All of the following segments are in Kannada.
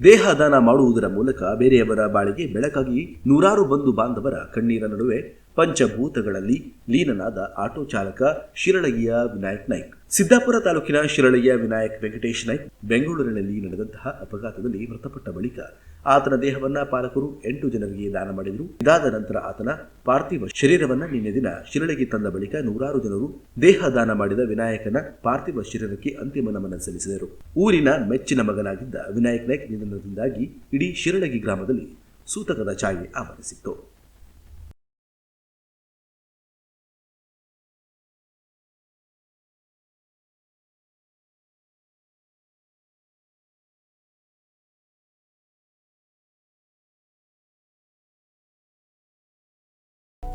ದೇಹದಾನ ಮಾಡುವುದರ ಮೂಲಕ ಬೇರೆಯವರ ಬಾಳಿಗೆ ಬೆಳಕಾಗಿ ನೂರಾರು ಬಂಧು ಬಾಂಧವರ ಕಣ್ಣೀರ ನಡುವೆ ಪಂಚಭೂತಗಳಲ್ಲಿ ಲೀನನಾದ ಆಟೋ ಚಾಲಕ ಶಿರಳಗಿಯ ವಿನಾಯಕ್ ನಾಯ್ಕ್. ಸಿದ್ದಾಪುರ ತಾಲೂಕಿನ ಶಿರಳಗಿಯ ವಿನಾಯಕ್ ವೆಂಕಟೇಶ್ ನಾಯ್ಕ್ ಬೆಂಗಳೂರಿನಲ್ಲಿ ನಡೆದಂತಹ ಅಪಘಾತದಲ್ಲಿ ಮೃತಪಟ್ಟ ಬಳಿಕ ಆತನ ದೇಹವನ್ನ ಪಾಲಕರು ಎಂಟು ಜನರಿಗೆ ದಾನ ಮಾಡಿದರು. ಇದಾದ ನಂತರ ಆತನ ಪಾರ್ಥಿವ ಶರೀರವನ್ನ ನಿನ್ನೆ ದಿನ ಶಿರಳಗಿ ತಂದ ಬಳಿಕ ನೂರಾರು ಜನರು ದೇಹ ದಾನ ಮಾಡಿದ ವಿನಾಯಕನ ಪಾರ್ಥಿವ ಶರೀರಕ್ಕೆ ಅಂತಿಮ ನಮನ ಸಲ್ಲಿಸಿದರು. ಊರಿನ ಮೆಚ್ಚಿನ ಮಗನಾಗಿದ್ದ ವಿನಾಯಕ್ ನಾಯ್ಕ್ ನಿಧನದಿಂದಾಗಿ ಇಡೀ ಶಿರಳಗಿ ಗ್ರಾಮದಲ್ಲಿ ಸೂತಕದ ಛಾಯೆ ಆವರಿಸಿತ್ತು.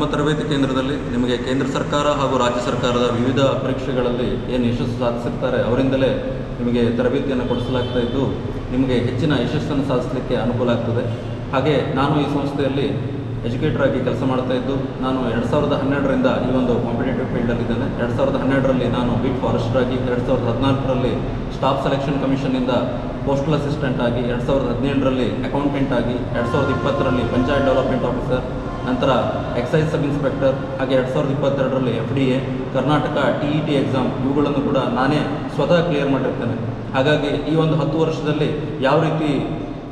ನಮ್ಮ ತರಬೇತಿ ಕೇಂದ್ರದಲ್ಲಿ ನಿಮಗೆ ಕೇಂದ್ರ ಸರ್ಕಾರ ಹಾಗೂ ರಾಜ್ಯ ಸರ್ಕಾರದ ವಿವಿಧ ಪರೀಕ್ಷೆಗಳಲ್ಲಿ ಏನು ಯಶಸ್ಸು ಸಾಧಿಸಿರ್ತಾರೆ ಅವರಿಂದಲೇ ನಿಮಗೆ ತರಬೇತಿಯನ್ನು ಕೊಡಿಸಲಾಗ್ತಾ ಇದ್ದು, ನಿಮಗೆ ಹೆಚ್ಚಿನ ಯಶಸ್ಸನ್ನು ಸಾಧಿಸಲಿಕ್ಕೆ ಅನುಕೂಲ ಆಗ್ತದೆ. ಹಾಗೆ ನಾನು ಈ ಸಂಸ್ಥೆಯಲ್ಲಿ ಎಜುಕೇಟರ್ ಆಗಿ ಕೆಲಸ ಮಾಡ್ತಾ ಇದ್ದು, ನಾನು ಎರಡು ಸಾವಿರದ ಹನ್ನೆರಡರಿಂದ ಈ ಒಂದು ಕಾಂಪಿಟೇಟಿವ್ ಫೀಲ್ಡಲ್ಲಿದ್ದೇನೆ ಎರಡು ಸಾವಿರದ ಹನ್ನೆರಡರಲ್ಲಿ ನಾನು ಬಿಟ್ ಫಾರೆಸ್ಟರ್ ಆಗಿ, ಎರಡು ಸಾವಿರದ ಹದಿನಾಲ್ಕರಲ್ಲಿ ಸ್ಟಾಫ್ ಸೆಲೆಕ್ಷನ್ ಕಮಿಷನ್ನಿಂದ ಪೋಸ್ಟಲ್ ಅಸಿಸ್ಟೆಂಟ್ ಆಗಿ, ಎರಡು ಸಾವಿರದ ಹದಿನೆಂಟರಲ್ಲಿ ಅಕೌಂಟೆಂಟ್ ಆಗಿ, ಎರಡು ಸಾವಿರದ ಇಪ್ಪತ್ತರಲ್ಲಿ ಪಂಚಾಯತ್ ಡೆವಲಪ್ಮೆಂಟ್ ಆಫೀಸರ್ ನಂತರ ಎಕ್ಸೈಸ್ ಸಬ್ ಇನ್ಸ್ಪೆಕ್ಟರ್ ಹಾಗೆ ಎರಡು ಸಾವಿರದ ಇಪ್ಪತ್ತೆರಡರಲ್ಲಿ F D A Karnataka T E T exam ಇವುಗಳನ್ನು ಕೂಡ ನಾನೇ ಸ್ವತಃ ಕ್ಲಿಯರ್ ಮಾಡಿರ್ತೇನೆ. ಹಾಗಾಗಿ ಈ ಒಂದು ಹತ್ತು ವರ್ಷದಲ್ಲಿ ಯಾವ ರೀತಿ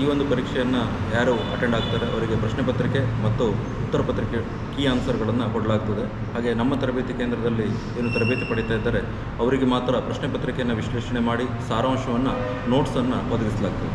ಈ ಒಂದು ಪರೀಕ್ಷೆಯನ್ನು ಯಾರು ಅಟೆಂಡ್ ಆಗ್ತಾರೆ ಅವರಿಗೆ ಪ್ರಶ್ನೆ ಪತ್ರಿಕೆ ಮತ್ತು ಉತ್ತರ ಪತ್ರಿಕೆ ಕೀ ಆನ್ಸರ್ಗಳನ್ನು ಕೊಡಲಾಗ್ತದೆ. ಹಾಗೆ ನಮ್ಮ ತರಬೇತಿ ಕೇಂದ್ರದಲ್ಲಿ ಏನು ತರಬೇತಿ ಪಡೀತಾ ಇದ್ದಾರೆ, ಅವರಿಗೆ ಮಾತ್ರ ಪ್ರಶ್ನೆ ಪತ್ರಿಕೆಯನ್ನು ವಿಶ್ಲೇಷಣೆ ಮಾಡಿ ಸಾರಾಂಶವನ್ನು ನೋಟ್ಸನ್ನು ಒದಗಿಸಲಾಗ್ತದೆ.